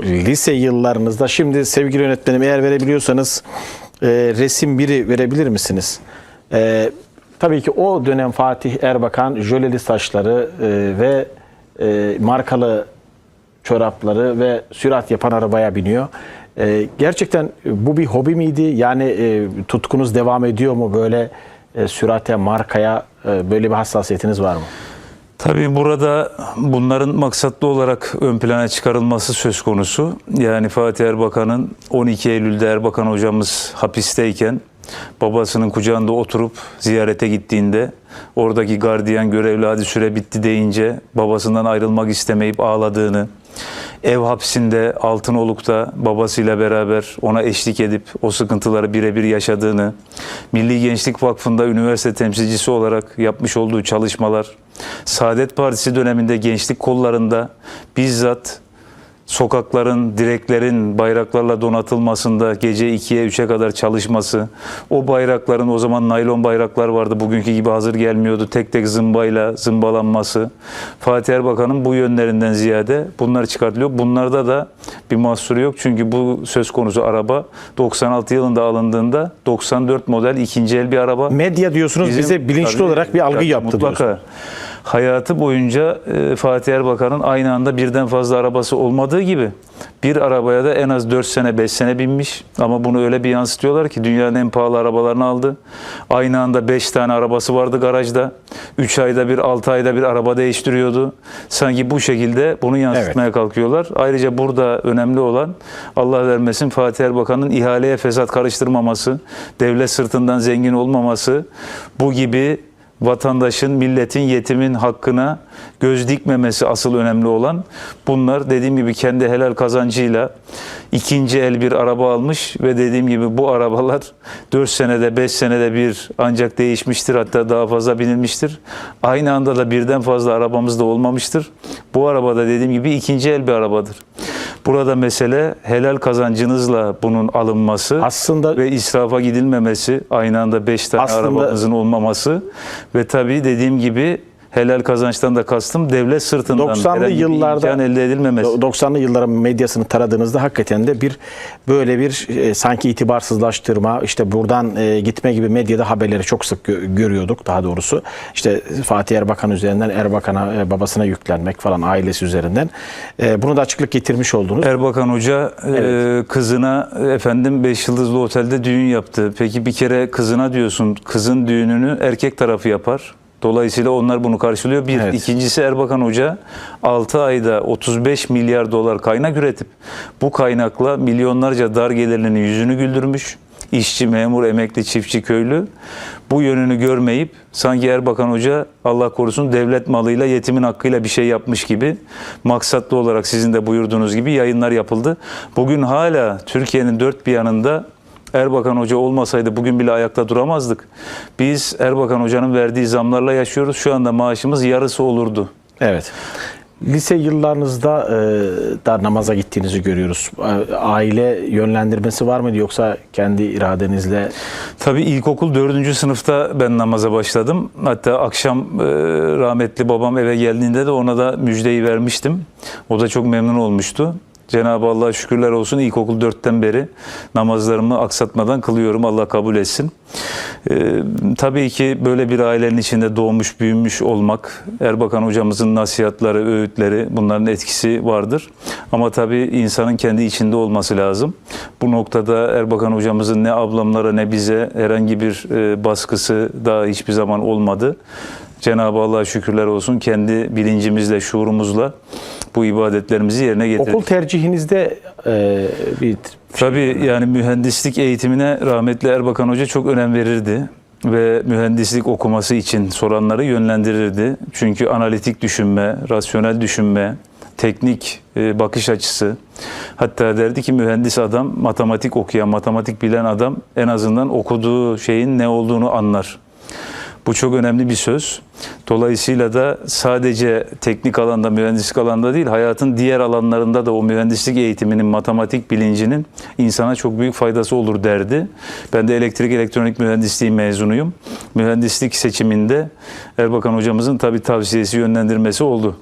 lise yıllarınızda şimdi sevgili yönetmenim eğer verebiliyorsanız e, resim biri verebilir misiniz? E, tabii ki o dönem Fatih Erbakan jöleli saçları e, ve e, markalı çorapları ve sürat yapan arabaya biniyor. E, gerçekten bu bir hobi miydi? Yani e, tutkunuz devam ediyor mu böyle e, sürate, markaya e, böyle bir hassasiyetiniz var mı? Tabii burada bunların maksatlı olarak ön plana çıkarılması söz konusu. Yani Fatih Erbakan'ın 12 Eylül'de Erbakan hocamız hapisteyken babasının kucağında oturup ziyarete gittiğinde oradaki gardiyan görevli hadi süre bitti deyince babasından ayrılmak istemeyip ağladığını, ev hapsinde Altınoluk'ta babasıyla beraber ona eşlik edip o sıkıntıları birebir yaşadığını, Milli Gençlik Vakfı'nda üniversite temsilcisi olarak yapmış olduğu çalışmalar, Saadet Partisi döneminde gençlik kollarında bizzat sokakların, direklerin bayraklarla donatılmasında gece 2'ye 3'e kadar çalışması, o bayrakların o zaman naylon bayraklar vardı bugünkü gibi hazır gelmiyordu. Tek tek zımbayla zımbalanması. Fatih Erbakan'ın bu yönlerinden ziyade bunlar çıkartılıyor. Bunlarda da bir mahsuru yok. Çünkü bu söz konusu araba 96 yılında alındığında 94 model ikinci el bir araba. Medya diyorsunuz Bizim- bize bilinçli Tabii, olarak bir algı yaptı mutlaka. diyorsunuz. Hayatı boyunca e, Fatih Erbakan'ın aynı anda birden fazla arabası olmadığı gibi bir arabaya da en az 4 sene 5 sene binmiş ama bunu öyle bir yansıtıyorlar ki dünyanın en pahalı arabalarını aldı. Aynı anda 5 tane arabası vardı garajda. 3 ayda bir 6 ayda bir araba değiştiriyordu. Sanki bu şekilde bunu yansıtmaya kalkıyorlar. Ayrıca burada önemli olan Allah vermesin Fatih Erbakan'ın ihaleye fesat karıştırmaması, devlet sırtından zengin olmaması, bu gibi vatandaşın, milletin, yetimin hakkına göz dikmemesi asıl önemli olan. Bunlar dediğim gibi kendi helal kazancıyla ikinci el bir araba almış ve dediğim gibi bu arabalar 4 senede 5 senede bir ancak değişmiştir hatta daha fazla binilmiştir. Aynı anda da birden fazla arabamız da olmamıştır. Bu arabada dediğim gibi ikinci el bir arabadır. Burada mesele helal kazancınızla bunun alınması Aslında- ve israfa gidilmemesi, aynı anda 5 tane Aslında- arabamızın olmaması ve tabii dediğim gibi helal kazançtan da kastım devlet sırtından 90'lı herhangi bir yıllarda elde edilmemesi. 90'lı yılların medyasını taradığınızda hakikaten de bir böyle bir e, sanki itibarsızlaştırma işte buradan e, gitme gibi medyada haberleri çok sık gö- görüyorduk daha doğrusu. İşte Fatih Erbakan üzerinden Erbakan'a e, babasına yüklenmek falan ailesi üzerinden. E, bunu da açıklık getirmiş oldunuz. Erbakan Hoca e, Evet. kızına efendim 5 yıldızlı otelde düğün yaptı. Peki bir kere kızına diyorsun kızın düğününü erkek tarafı yapar. Dolayısıyla onlar bunu karşılıyor. Bir. Evet. İkincisi Erbakan Hoca 6 ayda 35 milyar dolar kaynak üretip bu kaynakla milyonlarca dar gelirlinin yüzünü güldürmüş. İşçi, memur, emekli, çiftçi, köylü bu yönünü görmeyip sanki Erbakan Hoca Allah korusun devlet malıyla yetimin hakkıyla bir şey yapmış gibi maksatlı olarak sizin de buyurduğunuz gibi yayınlar yapıldı. Bugün hala Türkiye'nin dört bir yanında Erbakan Hoca olmasaydı bugün bile ayakta duramazdık. Biz Erbakan Hoca'nın verdiği zamlarla yaşıyoruz. Şu anda maaşımız yarısı olurdu. Evet. Lise yıllarınızda e, da namaza gittiğinizi görüyoruz. E, Aile yönlendirmesi var mıydı yoksa kendi iradenizle Tabii ilkokul dördüncü sınıfta ben namaza başladım. Hatta akşam e, rahmetli babam eve geldiğinde de ona da müjdeyi vermiştim. O da çok memnun olmuştu. Cenab-ı Allah'a şükürler olsun ilkokul dörtten beri namazlarımı aksatmadan kılıyorum. Allah kabul etsin. Ee, tabii ki böyle bir ailenin içinde doğmuş, büyümüş olmak, Erbakan hocamızın nasihatları, öğütleri bunların etkisi vardır. Ama tabii insanın kendi içinde olması lazım. Bu noktada Erbakan hocamızın ne ablamlara ne bize herhangi bir e, baskısı daha hiçbir zaman olmadı. Cenab-ı Allah'a şükürler olsun kendi bilincimizle, şuurumuzla bu ibadetlerimizi yerine getirdik. okul tercihinizde e, bir Tabii yani mühendislik eğitimine rahmetli Erbakan Hoca çok önem verirdi ve mühendislik okuması için soranları yönlendirirdi. Çünkü analitik düşünme, rasyonel düşünme, teknik e, bakış açısı. Hatta derdi ki mühendis adam, matematik okuyan, matematik bilen adam en azından okuduğu şeyin ne olduğunu anlar. Bu çok önemli bir söz. Dolayısıyla da sadece teknik alanda, mühendislik alanda değil, hayatın diğer alanlarında da o mühendislik eğitiminin, matematik bilincinin insana çok büyük faydası olur derdi. Ben de elektrik elektronik mühendisliği mezunuyum. Mühendislik seçiminde Erbakan hocamızın tabii tavsiyesi, yönlendirmesi oldu.